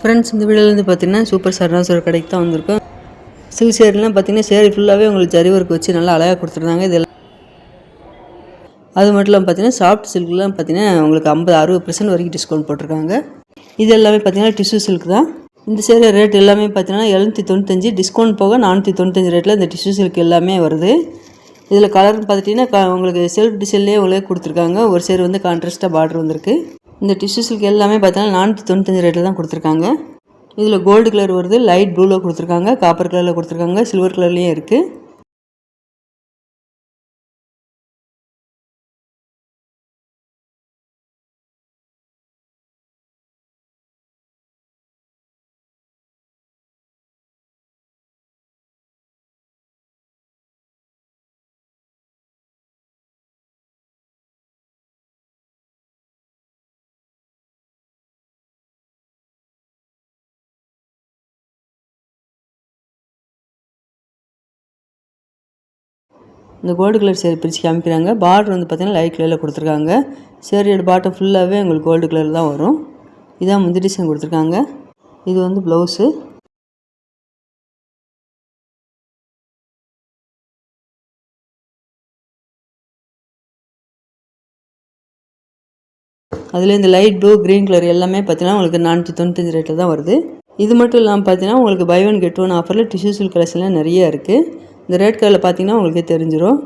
Friends இந்த வீடியோலேருந்து பார்த்தீங்கன்னா super சரணாசுர கடைக்கு தான் வந்திருக்கோம். சில்க் சேரீலாம் பார்த்தீங்கன்னா சேரீ ஃபுல்லாகவே உங்களுக்கு ஜரி ஒர்க் வச்சு நல்லா அழகாக கொடுத்துருந்தாங்க. இதெல்லாம் அது மட்டும் இல்லாமல் பார்த்தீங்கன்னா சாஃப்ட் சில்க்லாம் பார்த்தீங்கன்னா உங்களுக்கு ஐம்பது அறுபது பர்சன்ட் வரைக்கும் டிஸ்கவுண்ட் போட்டிருக்காங்க. இது எல்லாமே பார்த்தீங்கன்னா டிஷ்யூ சில்க் தான். இந்த சேர ரேட் எல்லாமே பார்த்தீங்கன்னா எழுநூற்றி தொண்ணூத்தஞ்சு டிஸ்கவுண்ட் போக நானூற்றி தொண்ணூத்தஞ்சு ரேட்டில் இந்த டிஷ்யூ சில்க் எல்லாமே வருது. இதில் கலர்னு பார்த்துட்டிங்கன்னா க உங்களுக்கு செல்ஃப் டிசைன்லேயே உங்களுக்கு கொடுத்துருக்காங்க. ஒரு சேர் வந்து கான்ட்ராஸ்ட்டாக பார்டர் வந்திருக்கு. இந்த டிஷ்யூ சில்க் எல்லாமே பார்த்தீங்கன்னா நானூற்றி தொண்ணூத்தஞ்சு ரேட்டில் தான் கொடுத்துருக்காங்க. இதில் கோல்டு கலர் வருது லைட் ப்ளூவில் கொடுத்துருக்காங்க காப்பர் கலரில் கொடுத்துருக்காங்க சில்வர் கலர்லேயும் இருக்குது இந்த கோல்டு கலர் சேரீ பிரித்து காமிக்கிறாங்க. பார்டர் வந்து பார்த்திங்கன்னா லைட் கலரில் கொடுத்துருக்காங்க. சேரீயோட பாட்டம் ஃபுல்லாகவே உங்களுக்கு கோல்டு கலர் தான் வரும். இதான் முந்தி டிசைன் கொடுத்துருக்காங்க. இது வந்து ப்ளவுஸு அதில் இந்த லைட் ப்ளூ க்ரீன் கலர் எல்லாமே பார்த்தீங்கன்னா உங்களுக்கு நானூற்றி தொண்ணூத்தஞ்சு ரேட்டில் தான் வருது. இது மட்டும் இல்லாமல் பார்த்தீங்கன்னா உங்களுக்கு பை ஒன் கெட் ஒன் ஆஃபரில் டிஷ்யூ சில்க் கலெக்ஷன்லாம் நிறைய இருக்குது இந்த ரேட் கலரில் பார்த்தீங்கன்னா உங்களுக்கு தெரிஞ்சிடும்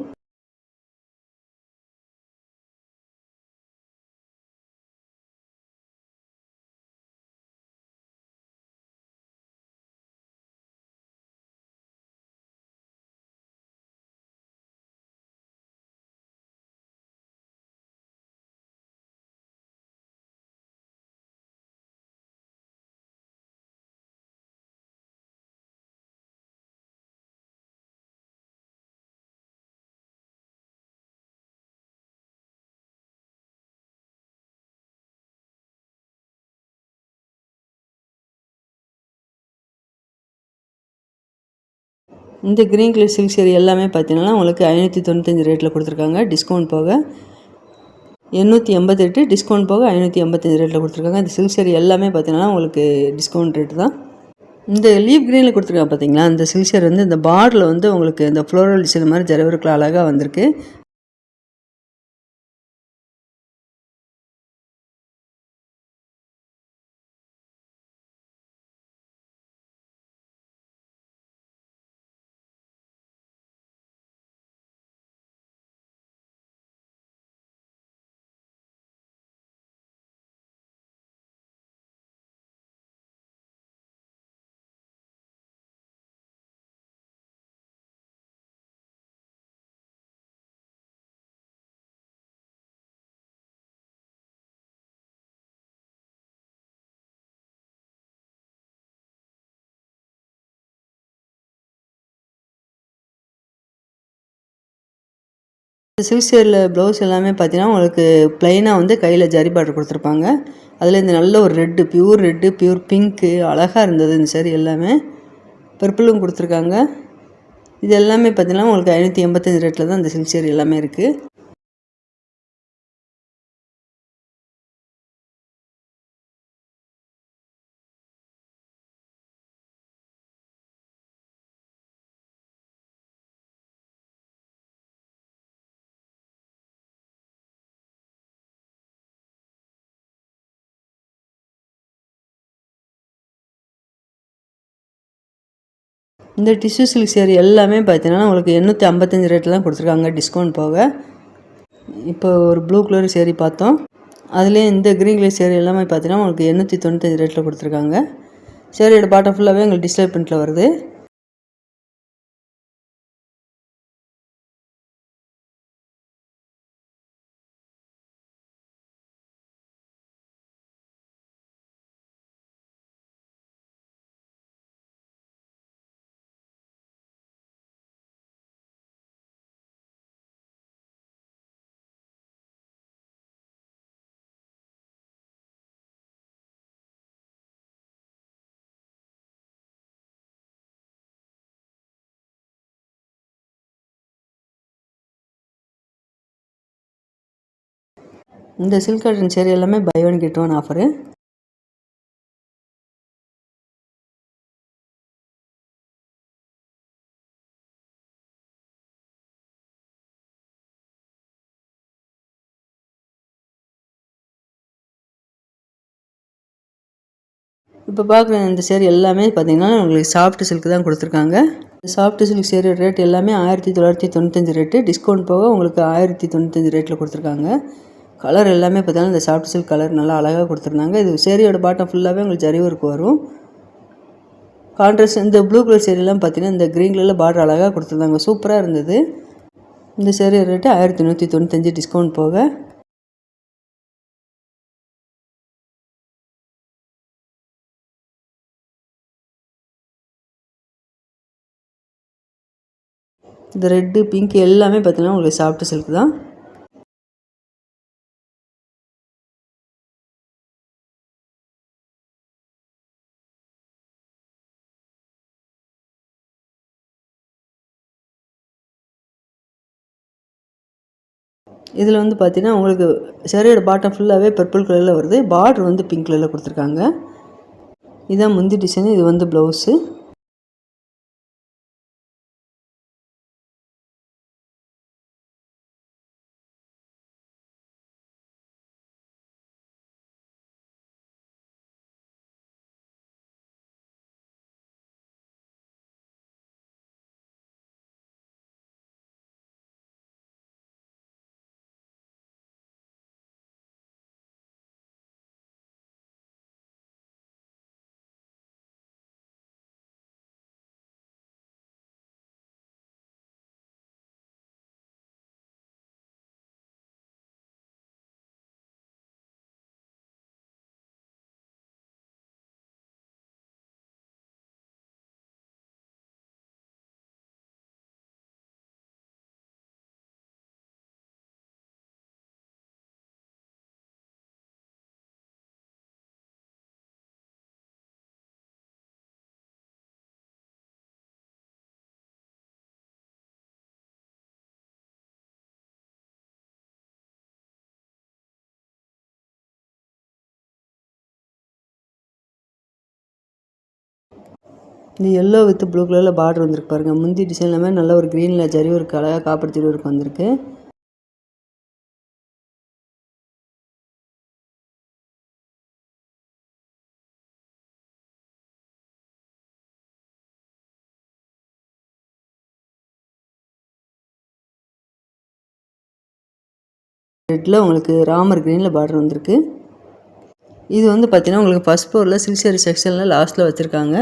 இந்த க்ரீன் கலர் சில்க் சேரீ எல்லாமே பார்த்தீங்கன்னா உங்களுக்கு ஐநூற்றி தொண்ணூத்தஞ்சு ரேட்டில் கொடுத்துருக்காங்க. டிஸ்கவுண்ட் போக எண்ணூற்றி எண்பத்தெட்டு டிஸ்கவுண்ட் போக ஐநூற்றி எண்பத்தஞ்சு ரேட்டில் கொடுத்துருக்காங்க. இந்த சில்க் சேரீ எல்லாமே பார்த்தீங்கன்னா உங்களுக்கு டிஸ்கவுண்ட் ரேட்டு தான். இந்த லீவ் க்ரீனில் கொடுத்துருக்காங்க பார்த்தீங்களா? இந்த சில்க் சேர் வந்து இந்த பார்டரில் வந்து உங்களுக்கு இந்த ஃப்ளோரல் டிசைன் மாதிரி ஜரவருக்குள்ள அழகாக வந்திருக்கு. இந்த சில்க் சேரில் ப்ளவுஸ் எல்லாமே பார்த்தீங்கன்னா உங்களுக்கு ப்ளைனாக வந்து கையில் ஜரி பார்டர் கொடுத்துருப்பாங்க. அதில் இந்த நல்ல ஒரு red pure red pure pink அழகாக இருந்தது இந்த சரி எல்லாமே. பர்பிளும் கொடுத்துருக்காங்க. இது எல்லாமே பார்த்தீங்கன்னா உங்களுக்கு ஐநூற்றி எண்பத்தஞ்சு ரேட்டில் தான் இந்த சில்க் எல்லாமே இருக்குது இந்த டிஷ்யூ சில்க் சேரீ எல்லாமே பார்த்தீங்கன்னா உங்களுக்கு எண்ணூற்றி ஐம்பத்தஞ்சு ரேட்டில் தான் கொடுத்துருக்காங்க டிஸ்கவுண்ட் போக. இப்போ ஒரு ப்ளூ கலர் சேரீ பார்த்தோம். அதுலேயே இந்த க்ரீன் கலர் சேரீ எல்லாமே பார்த்தீங்கன்னா உங்களுக்கு எண்ணூற்றி தொண்ணூத்தஞ்சு ரேட்டில் கொடுத்துருக்காங்க. சேரீயோட பாட்டம் ஃபுல்லாகவே உங்களுக்கு டிஸ்பிளே பிரிண்ட்டில் வருது. இந்த சில்க் காட்டன் சேர் எல்லாமே buy one get one offer இப்போ பார்க்குற இந்த சேர் எல்லாமே பார்த்தீங்கன்னா உங்களுக்கு சாஃப்ட் சில்க் தான் கொடுத்துருக்காங்க. இந்த சாஃப்ட் சில்க் சேரீ ரேட் எல்லாமே ஆயிரத்தி தொள்ளாயிரத்தி தொண்ணூத்தஞ்சு ரேட்டு டிஸ்கவுண்ட் போக உங்களுக்கு ஆயிரத்தி தொண்ணூத்தஞ்சு ரேட்டில் கொடுத்துருக்காங்க. கலர் எல்லாமே பார்த்தாலும் இந்த சாஃப்ட் சில்க் கலர் நல்லா அழகாக கொடுத்துருந்தாங்க. இது சேரீயோட பாட்டம் ஃபுல்லாகவே உங்களுக்கு ஜரி ஒர்க் வரும். கான்ட்ராஸ்ட் இந்த ப்ளூ கலர் சேரீலாம் பார்த்தீங்கன்னா இந்த க்ரீன் கலரில் பார்டர் அழகாக கொடுத்துருந்தாங்க. சூப்பராக இருந்தது. இந்த சேரீ ரேட்டு ஆயிரத்தி நூற்றி தொண்ணூத்தஞ்சு டிஸ்கவுண்ட் போக. இந்த ரெட்டு பிங்க் எல்லாமே பார்த்தீங்கன்னா உங்களுக்கு சாஃப்ட் சில்க் தான். இதில் வந்து பார்த்தீங்கன்னா உங்களுக்கு சரியோட பாட்டம் ஃபுல்லாகவே பர்பிள் கலரில் வருது. பார்டர் வந்து பிங்க் கலரில் கொடுத்துருக்காங்க. இதுதான் முந்தி டிசைன் இது வந்து ப்ளவுஸு இந்த எல்லோ வித் ப்ளூ கலரில் பார்டர் வந்திருக்கு பாருங்கள் முந்தி டிசைன் எல்லாமே நல்ல ஒரு க்ரீனில் ஜரி ஒரு அழகாக காப்பர் ஜரி வந்திருக்கு. ரெட்டில் உங்களுக்கு ராமர் க்ரீனில் பார்டர் வந்திருக்கு. இது வந்து பார்த்தீங்கன்னா உங்களுக்கு ஃபஸ்ட் ஃப்ளோரில் சில்சரி செக்ஷனில் லாஸ்ட்டில் வச்சுருக்காங்க.